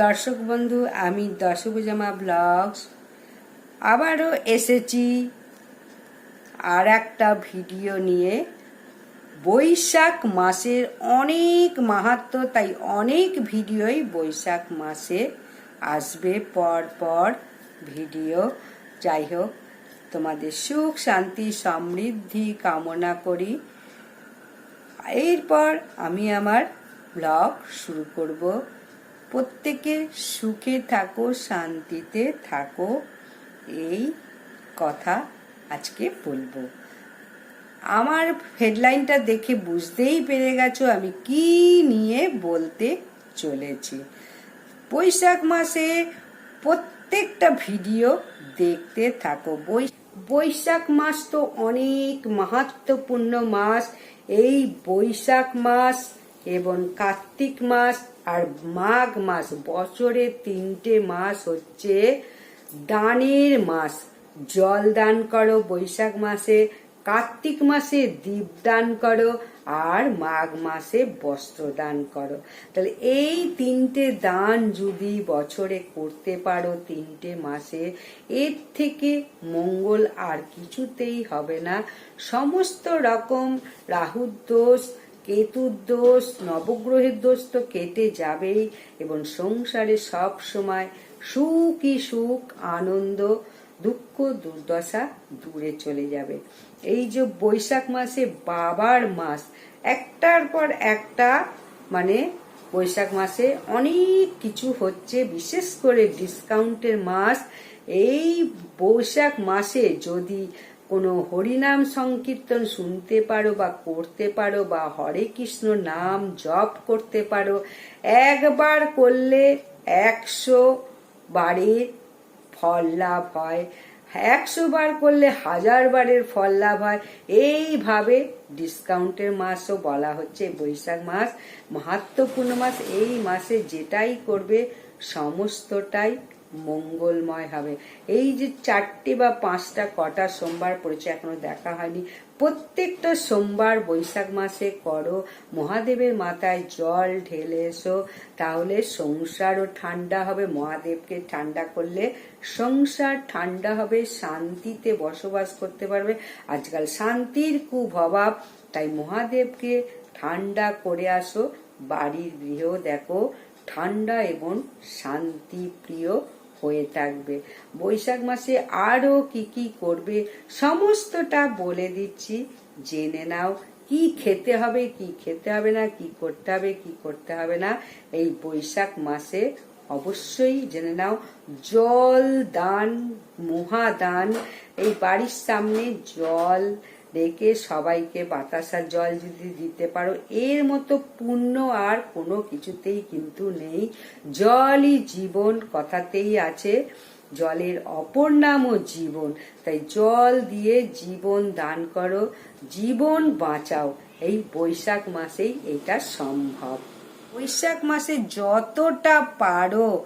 দর্শক বন্ধু, আমি দশভুজামা ব্লগস আবারও এসেছি আর একটা ভিডিও নিয়ে। বৈশাখ মাসের অনেক মাহাত্ম, তাই অনেক ভিডিওই বৈশাখ মাসে আসবে পর পর ভিডিও। যাই হোক, তোমাদের সুখ, শান্তি, সমৃদ্ধি কামনা করি। এরপর আমি আমার ব্লগ শুরু করব। প্রত্যেকে সুখে থাকো, শান্তিতে থাকো। এই কথা আজকে বলব। আমার হেডলাইনটা দেখে বুঝতেই পেরে গেছো আমি কি নিয়ে বলতে চলেছি। বৈশাখ মাসে প্রত্যেকটা ভিডিও দেখতে থাকো। বৈশাখ মাস তো অনেক মাহাত্মপূর্ণ মাস। এই বৈশাখ মাস এবং কার্তিক মাস আর মাঘ মাস, বছরে তিনটে মাস হচ্ছে দানের মাস। জল দান করো বৈশাখ মাসে, কার্তিক মাসে দীপ দান করো আর মাঘ মাসে বস্ত্র দান করো। তাহলে এই তিনটে দান যদি বছরে করতে পারো তিনটে মাসে, এর থেকে মঙ্গল আর কিছুতেই হবে না। সমস্ত রকম রাহুর দোষ কেতুর দোষ, নবগ্রহের দোষ তো কেটে যাবেই, এবং সংসারে সব সময় সুখই সুখ, আনন্দ, দুঃখ, দুর্দশা দূরে চলে যাবে। এই যে বৈশাখ মাসে বাবার মাস, একটার পর একটা মানে বৈশাখ মাসে অনেক কিছু হচ্ছে, বিশেষ করে ডিসকাউন্টের মাস। এই বৈশাখ মাসে যদি কোনো হরিনাম সংকীর্তন শুনতে পারো বা করতে পারো বা হরে কৃষ্ণ নাম জপ করতে পারো, একবার করলে একশো বারের ফল লাভ হয়। একশো বার করলে হাজার বারের ফল লাভ হয়। এইভাবে ডিসকাউন্টের মাসও বলা হচ্ছে, বৈশাখ মাস মাহাত্মপূর্ণ মাস। এই মাসে যেটাই করবে, সমস্তটাই মঙ্গলময় হবে। এই যে চারটে বা পাঁচটা, কটা সোমবার পড়েছে, এখনও দেখা হয়নি। প্রত্যেকটা সোমবার বৈশাখ মাসে করো, মহাদেবের মাথায় জল ঢেলে এসো, তাহলে সংসারও ঠান্ডা হবে। মহাদেবকে ঠান্ডা করলে সংসার ঠান্ডা হবে, শান্তিতে বসবাস করতে পারবে। আজকাল শান্তির খুব অভাব তাই মহাদেবকে ঠান্ডা করে আসো। বাড়ির গৃহ দেখো, ঠান্ডা এবং শান্তি প্রিয় হয়ে থাকবে। বৈশাখ মাসে আরও কি কি করবে সমস্তটা বলে দিচ্ছি। জেনে নাও, কি খেতে হবে, কি খেতে হবে না, কি করতে হবে, কি করতে হবে না, এই বৈশাখ মাসে অবশ্যই জেনে নাও জল দান মহাদান, এই বাড়ির সামনে জল রেখে সবাইকে বাতাসার জল যদি দিতে পারো, এর মতো পুণ্য আর কোনো কিছুতেই কিন্তু নেই। জলই জীবন কথাতেই আছে, জলের অপর নামও জীবন। তাই জল দিয়ে জীবন দান করো, জীবন বাঁচাও। এই বৈশাখ মাসেই এটা সম্ভব। বৈশাখ মাসে যতটা পারো,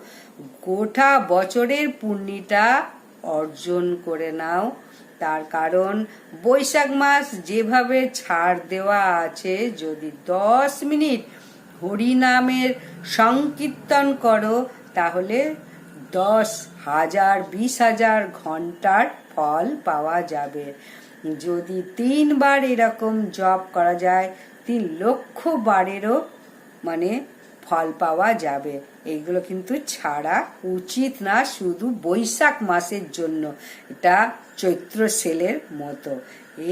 গোটা বছরের পুণ্যিটা অর্জন করে নাও। তার কারণ বৈশাখ মাস যেভাবে ছাড় দেওয়া আছে, যদি দশ মিনিট হরিনামের সংকীর্তন করো, তাহলে দশ হাজার, বিশ হাজার ঘণ্টার ফল পাওয়া যাবে। যদি তিনবার এরকম জব করা যায়, তিন লক্ষ বারেরও মানে ফল পাওয়া যাবে। এইগুলো কিন্তু ছাড়া উচিত না, শুধু বৈশাখ মাসের জন্য। এটা চৈত্র সেলের মতো।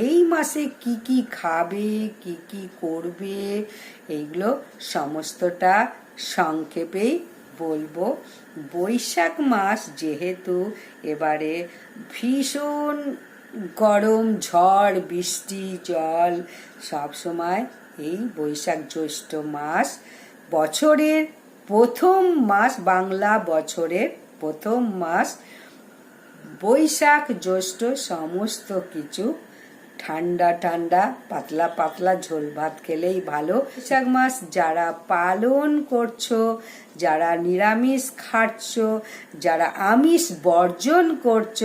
এই মাসে কি কি খাবে, কি কি করবে, এইগুলো সমস্তটা সংক্ষেপেই বলব। বৈশাখ মাস যেহেতু এবারে ভীষণ গরম, ঝড়, বৃষ্টি, জল সব সময় এই বৈশাখ জ্যৈষ্ঠ মাস বছরের প্রথম মাস বাংলা বছরের প্রথম মাস। বৈশাখ জ্যৈষ্ঠ সমস্ত কিছু ঠান্ডা ঠান্ডা, পাতলা পাতলা ঝোল ভাত খেলেই ভালো। বৈশাখ মাস যারা পালন করছ, যারা নিরামিষ খাচ্ছ, যারা আমিষ বর্জন করছ,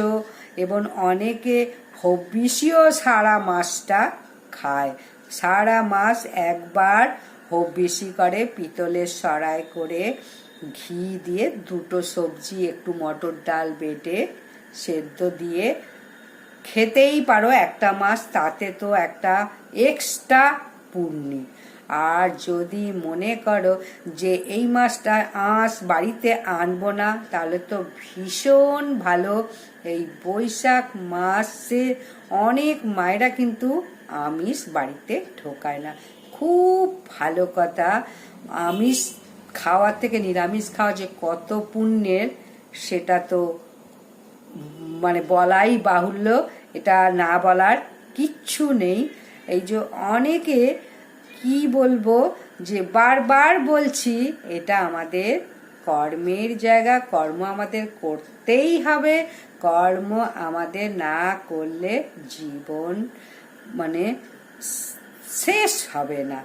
এবং অনেকে হবিষিও সারা মাসটা খায়। সারা মাস একবার বেশি করে পিতলের সরাই করে ঘি দিয়ে দুটো সবজি, একটু মটর ডাল বেটে সেদ্ধ দিয়ে খেতেই পারো একটা মাস, তাতে তো একটা এক্সট্রা পূর্ণি। আর যদি মনে করো যে এই মাসটা আঁশ বাড়িতে আনব না, তাহলে তো ভীষণ ভালো। এই বৈশাখ মাসে অনেক মায়েরা কিন্তু আমিষ বাড়িতে ঢোকায় না। খুব ভালো কথা। আমিষ খাওয়ার থেকে নিরামিষ খাওয়া যে কত পুণ্যের, সেটা তো মানে বলাই বাহুল্য। এটা না বলার কিচ্ছু নেই। এই যে অনেকে কি বলব যে বারবার বলছি, এটা আমাদের কর্মের জায়গা, কর্ম আমাদের করতেই হবে, কর্ম আমাদের না করলে জীবন মানে শেষ হবে না।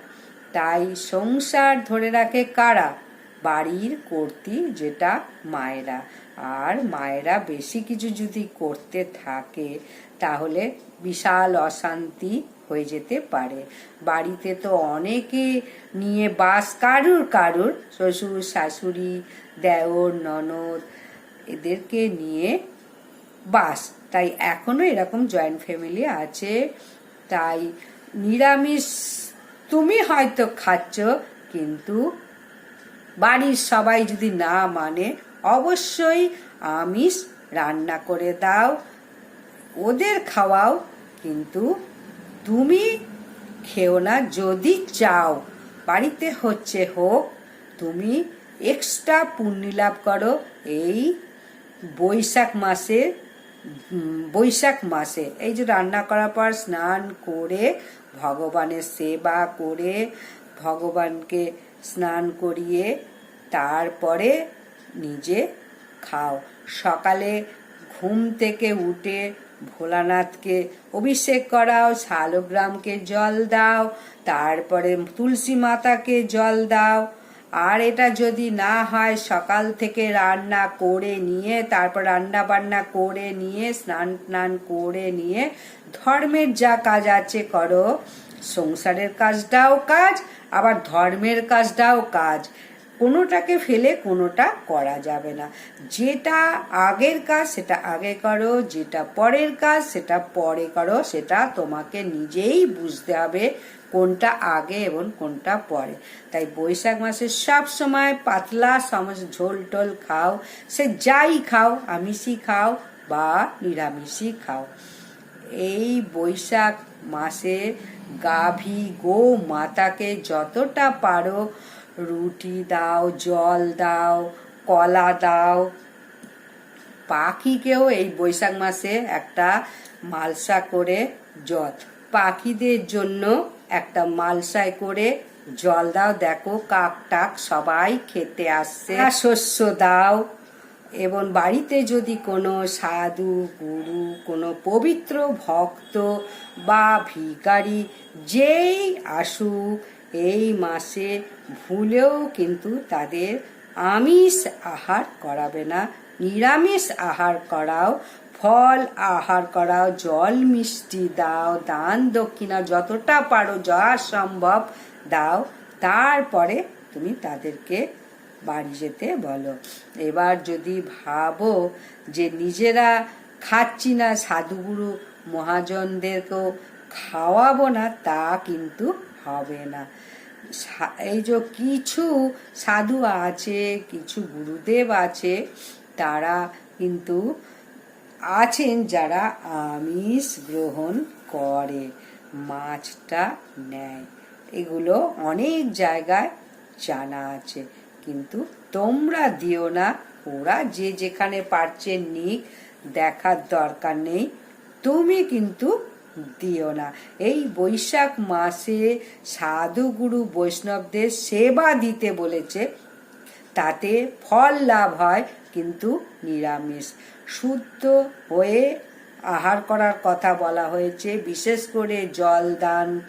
তাই সংসার ধরে রাখে কারা? বাড়ির কর্তি যেটা মায়েরা। আর মায়েরা বেশি কিছু যদি করতে থাকে, তাহলে বিশাল অশান্তি হয়ে যেতে পারে। বাড়িতে তো অনেকে নিয়ে বাস, কারুর কারুর, শ্বশুর, শাশুড়ি, দেওর, ননদ, এদেরকে নিয়ে বাস। তাই এখনও এরকম জয়েন্ট ফ্যামিলি আছে। তাই নিরামিষ তুমি হয়তো খাচ্ছ, কিন্তু বাড়ির সবাই যদি না মানে অবশ্যই আমিষ রান্না করে দাও, ওদের খাওয়াও, কিন্তু তুমি খেও না, যদি চাও। বাড়িতে হচ্ছে হোক, তুমি এক্সট্রা পুণ্যি লাভ করো এই বৈশাখ মাসে বৈশাখ মাসে। এই যে রান্না করার পর স্নান করে ভগবানের সেবা করে ভগবানকে স্নান করিয়ে তারপরে নিজে খাও। সকালে ঘুম থেকে উঠে ভোলানাথকে অভিষেক করাও, শালগ্রামকে জল দাও, তারপরে তুলসী মাতাকে জল দাও আর এটা যদি না হয়, সকাল থেকে রান্না করে নিয়ে, তারপর রান্না বান্না করে নিয়ে, স্নান টান করে নিয়ে, ধর্মের যা কাজ আছে করো। সংসারের কাজটাও কাজ, আবার ধর্মের কাজটাও কাজ। কোনোটাকে ফেলে কোনোটা করা যাবে না। যেটা আগের কাজ, সেটা আগে করো, যেটা পরের কাজ, সেটা পরে করো, সেটা তোমাকে নিজেই বুঝতে হবে কোনটা আগে এবং কোনটা পরে। তাই বৈশাখ মাসে সব সময় পাতলা সমস ঝোল টোল খাও। সে যাই খাও, আমিষই খাও বা নিরামিষই খাও। এই বৈশাখ মাসে গাভী গো মাতাকে যতটা পারো রুটি দাও, জল দাও, কলা দাও। পাখিকেও এই বৈশাখ মাসে একটা মালসা করে জল। পাখিদের জন্য একটা মালসায় করে জল দাও। দেখো কাক টাক সবাই খেতে আসছে। শস্য দাও। এবং বাড়িতে যদি কোনো সাধু, গুরু, কোনো পবিত্র ভক্ত বা ভিকারি যেই আসুক এই মাসে ভুলেও কিন্তু তাদের আমিষ আহার করাবে না। নিরামিষ আহার করাও, ফল আহার করাও, জল মিষ্টি দাও, দান দক্ষিণা যতটা পারো যা সম্ভব দাও। তারপরে তুমি তাদেরকে বাড়ি যেতে বলো। এবার যদি ভাবো যে নিজেরা খাচ্ছি না, সাধুগুরু মহাজনদেরকেও খাওয়াবো না, তা কিন্তু হবে না। এই যে কিছু সাধু আছে, কিছু গুরুদেব আছে, তারা কিন্তু আছেন যারা আমিষ গ্রহণ করে, মাছটা নেয়। এগুলো অনেক জায়গায় জানা আছে। কিন্তু তোমরা দিও না, ওরা যে যেখানে পারছে নিক, দেখার দরকার নেই। তুমি কিন্তু দিও না। এই বৈশাখ মাসে সাধু গুরু বৈষ্ণবদের সেবা দিতে বলেছে। তাতে ফল লাভ হয়, কিন্তু নিরামিষ। শুদ্ধ হয়ে আহার করার কথা বলা হয়েছে। বিশেষ করে জল দান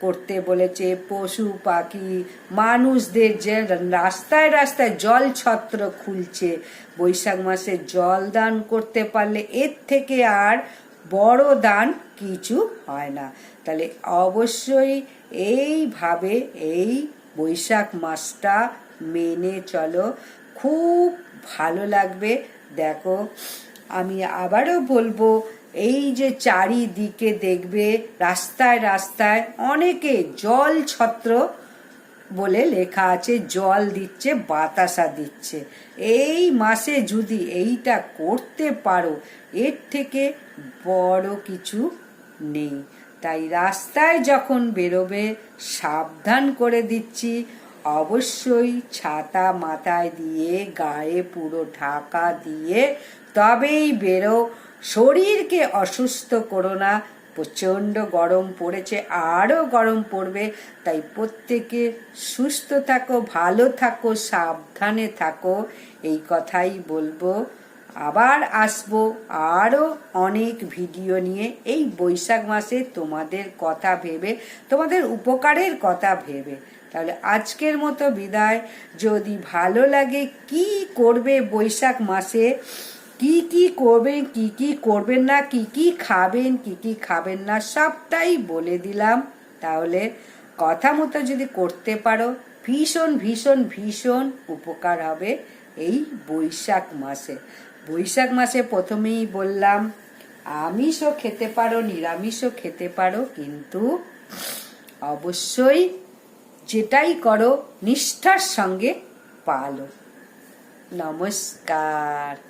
করতে বলেছে পশু, পাখি, মানুষদের যে রাস্তায় রাস্তায় জল ছত্র খুলছে। বৈশাখ মাসে জল দান করতে পারলে এর থেকে আর বড় দান কিছু হয় না। তাহলে অবশ্যই এইভাবে এই বৈশাখ মাসটা মেনে চলো। খুব ভালো লাগবে। দেখো, আমি আবারও বলব, এই যে চারিদিকে দেখবে, রাস্তায় রাস্তায় অনেকে জল ছত্র বলে লেখা আছে, জল দিচ্ছে, বাতাসা দিচ্ছে। এই মাসে যদি এইটা করতে পারো, এর থেকে বড় কিছু নেই। তাই রাস্তায় যখন বেরোবে, সাবধান করে দিচ্ছি। অবশ্যই ছাতা মাথায় দিয়ে, গায়ে পুরো ঢাকা দিয়ে তবেই বেরো। শরীরকে অসুস্থ করো না প্রচণ্ড গরম পড়েছে, আরও গরম পড়বে। তাই প্রত্যেকে সুস্থ থাকো, ভালো থাকো, সাবধানে থাকো। এই কথাই বলব। আবার আসব আরও অনেক ভিডিও নিয়ে। এই বৈশাখ মাসে তোমাদের কথা ভেবে, তোমাদের উপকারের কথা ভেবে। তাহলে আজকের মতো বিদায়। যদি ভালো লাগে, কি করবে বৈশাখ মাসে? কি কি করবেন, কি কি করবেন না, কি কি খাবেন, কি কি খাবেন না, সবটাই বলে দিলাম। তাহলে কথা মতো যদি করতে পারো, ভীষণ ভীষণ ভীষণ উপকার হবে এই বৈশাখ মাসে। বৈশাখ মাসে প্রথমেই বললাম, আমিষও খেতে পারো, নিরামিষও খেতে পারো, কিন্তু অবশ্যই যেটাই করো, নিষ্ঠার সঙ্গে পালো। নমস্কার।